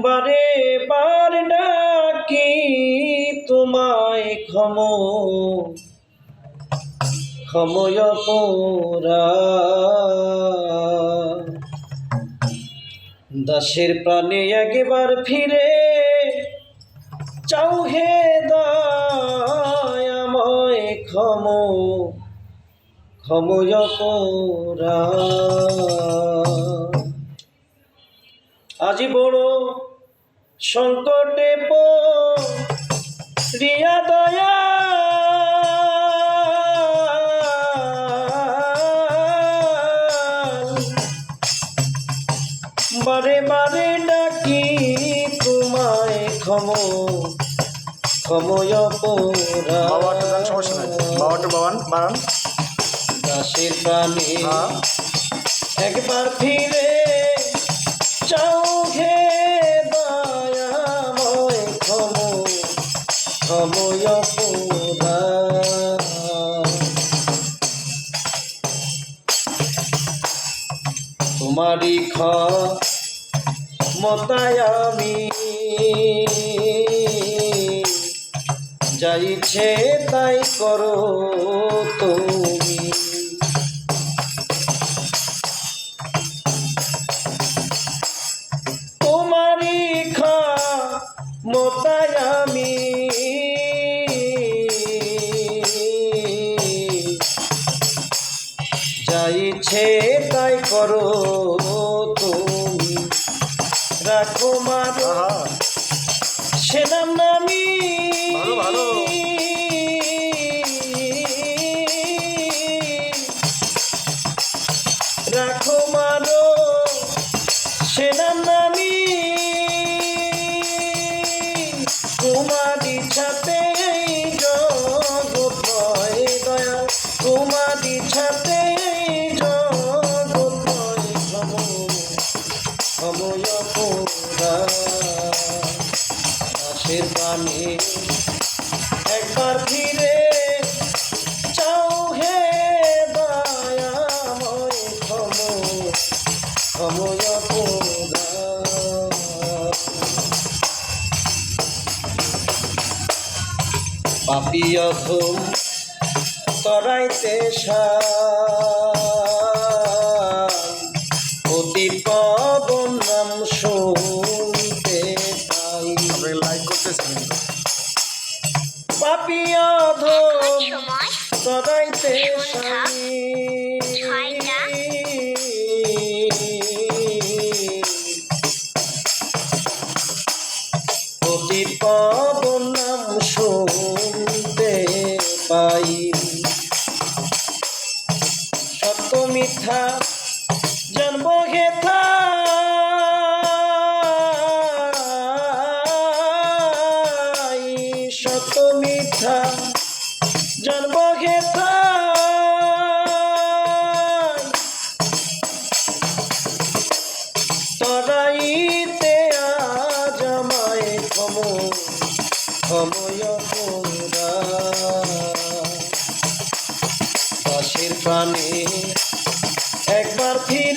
বারে বার ডাকি তোমায় ক্ষম। ক্ষময় পোরা। দাসের প্রাণে একবার ফিরে চাও হে ক্ষম ক্ষময় আজি বড় সংকটে পো রিয়া দয়া। বারে বারে ডাকি তোমায় ক্ষম ক্ষময় পোরা বাবা একটু গান সমস্যা নাই। বাবা বাবান বাড়ান। দাসের প্রাণে হ্যাঁ। একবার ফিরে চাও হে দয়াময় ক্ষম। ক্ষময় পোরা তোমারই খ মতায় আমি যাইছে তাই করো তুমি। তোমারই খা মতায় আমি। যাইছে তাই করো তুমি। রাখো মারো। সে নাম। নামি। রাখো মারো সে নাম। নামি তোমার ইচ্ছাতে জগৎ ভয় দয়া। তোমার ইচ্ছাতে জগৎ ভয় সময় দাসের পানে একবার ফিরে চাও হে দয়াময় ক্ষম অধম তরাইতে অতি পবন নাম শুনতে পাপি অধম সময় তরাইতে সন্ধ্যা ছয়টা। অতি পবন নাম শুনতে পাই সত্য মিথ্যা মিথ্যা জন্ম তরাইতে আজ আমায় ক্ষম ক্ষময় পাশের প্রাণে একবার ফিরে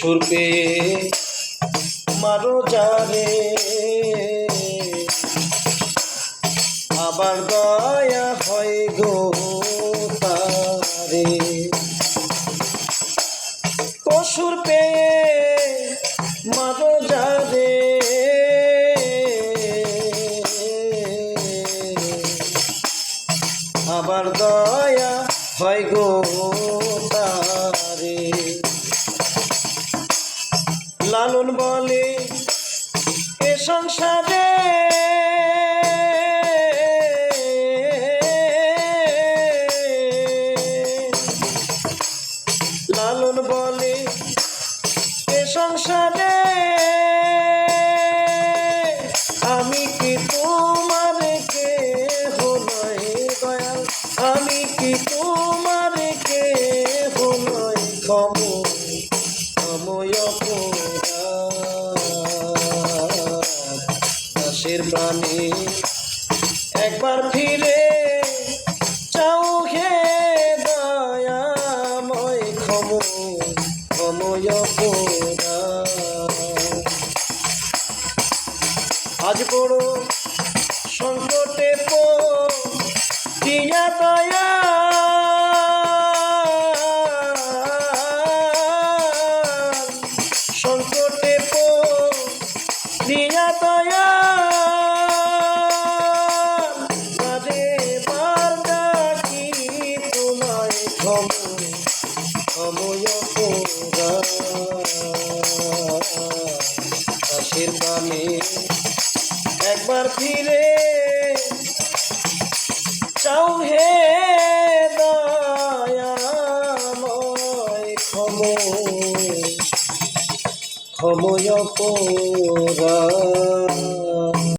পশুর পেয়ে মারো যারে আবার দয়া হয় গো তারে। পশুর পেয়ে মারো যারে আবার দয়া হয় গো সংসারে। লালন বলে এ সংসারে। ফিরে চাও হে দয়াময় ক্ষম ক্ষময় আজ বড় সংকটে পিয়া দিয়া ক্ষময় পোরা দাসের একবার ফিরে চাও হে দয়াময় ক্ষম। ক্ষময় পোরা